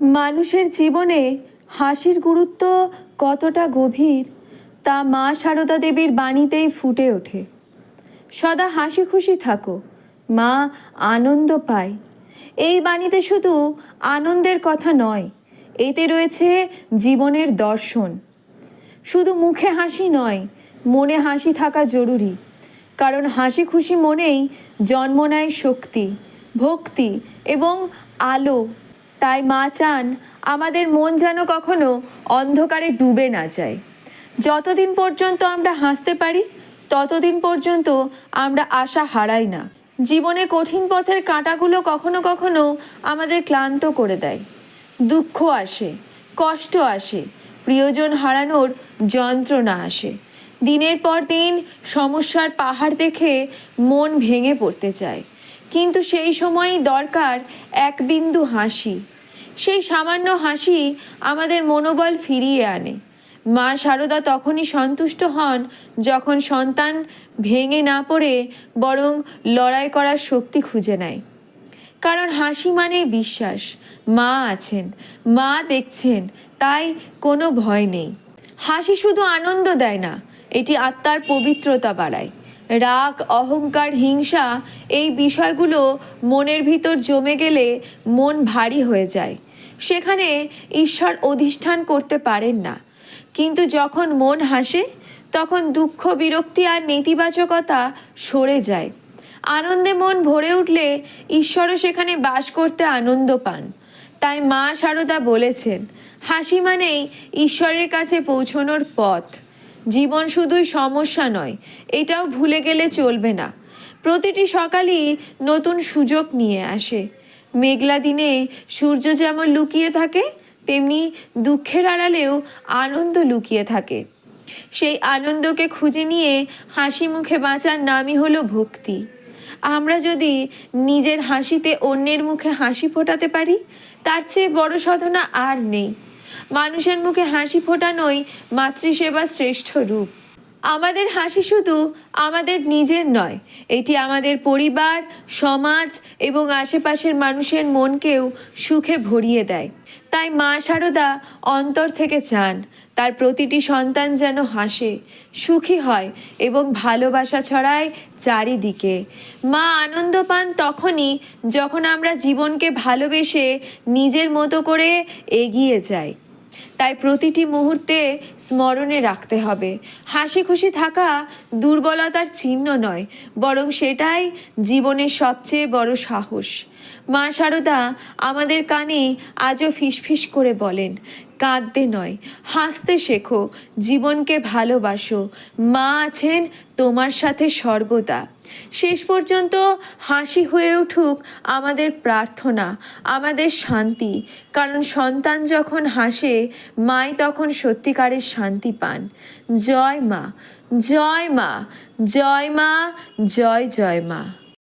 মানুষের জীবনে হাসির গুরুত্ব কতটা গভীর, তা মা সারদা দেবীর বাণীতেই ফুটে ওঠে। সদা হাসি খুশি থাকো, মা আনন্দ পায়। এই বাণীতে শুধু আনন্দের কথা নয়, এতে রয়েছে জীবনের দর্শন। শুধু মুখে হাসি নয়, মনে হাসি থাকা জরুরি, কারণ হাসি খুশি মনেই জন্ম নেয় শক্তি, ভক্তি এবং আলো। তাই মা চান আমাদের মন যেন কখনো অন্ধকারে ডুবে না যায়। যতদিন পর্যন্ত আমরা হাসতে পারি, ততদিন পর্যন্ত আমরা আশা হারাই না। জীবনে কঠিন পথের কাঁটাগুলো কখনো কখনো আমাদের ক্লান্ত করে দেয়। দুঃখ আসে, কষ্ট আসে, প্রিয়জন হারানোর যন্ত্রণা আসে। দিনের পর দিন সমস্যার পাহাড় দেখে মন ভেঙে পড়তে চায়। কিন্তু সেই সময়ই দরকার এক বিন্দু হাসি। সেই সামান্য হাসি আমাদের মনোবল ফিরিয়ে আনে। মা শারদা তখনই সন্তুষ্ট হন যখন সন্তান ভেঙে না পড়ে বরং লড়াই করার শক্তি খুঁজে নেয়। কারণ হাসি মানেই বিশ্বাস। মা আছেন, মা দেখছেন, তাই কোনো ভয় নেই। হাসি শুধু আনন্দ দেয় না, এটি আত্মার পবিত্রতা বাড়ায়। রাগ, অহংকার, হিংসা এই বিষয়গুলো মনের ভিতর জমে গেলে মন ভারী হয়ে যায়। সেখানে ঈশ্বর অধিষ্ঠান করতে পারেন না। কিন্তু যখন মন হাসে, তখন দুঃখ, বিরক্তি আর নেতিবাচকতা সরে যায়। আনন্দে মন ভরে উঠলে ঈশ্বরও সেখানে বাস করতে আনন্দ পান। তাই মা সারদা বলেছেন, হাসি মানেই ঈশ্বরের কাছে পৌঁছনোর পথ। জীবন শুধুই সমস্যা নয়, এটাও ভুলে গেলে চলবে না। প্রতিটি সকালই নতুন সুযোগ নিয়ে আসে। মেঘলা দিনে সূর্য যেমন লুকিয়ে থাকে, তেমনি দুঃখের আড়ালেও আনন্দ লুকিয়ে থাকে। সেই আনন্দকে খুঁজে নিয়ে হাসি মুখে বাঁচার নামই হলো ভক্তি। আমরা যদি নিজের হাসিতে অন্যের মুখে হাসি ফোটাতে পারি, তার চেয়ে বড় সাধনা আর নেই। মানুষের মুখে হাসি ফোটানোই মাতৃসেবার শ্রেষ্ঠ রূপ। আমাদের হাসি শুধু আমাদের নিজের নয়, এটি আমাদের পরিবার, সমাজ এবং আশেপাশের মানুষের মনকেও সুখে ভরিয়ে দেয়। তাই মা শারদা অন্তর থেকে চান, তার প্রতিটি সন্তান যেন হাসে, সুখী হয় এবং ভালোবাসা ছড়ায় চারিদিকে। মা আনন্দ পান তখনই যখন আমরা জীবনকে ভালোবেসে নিজের মতো করে এগিয়ে যাই। তাই প্রতিটি মুহূর্তে স্মরণে রাখতে হবে। হাসি খুশি থাকা দুর্বলতার চিহ্ন নয়, বরং সেটাই জীবনের সবচেয়ে বড় সাহস। মা শারদা আমাদের কানে আজও ফিসফিস করে বলেন, কাঁদতে নয়, হাসতে শেখো, জীবনকে ভালোবাসো। মা আছেন তোমার সাথে সর্বদা। শেষ পর্যন্ত হাসি হয়ে উঠুক আমাদের প্রার্থনা, আমাদের শান্তি। কারণ সন্তান যখন হাসে, মাই তখন সত্যিকারের শান্তি পান। জয় মা জয় মা জয় মা, জয় জয় মা।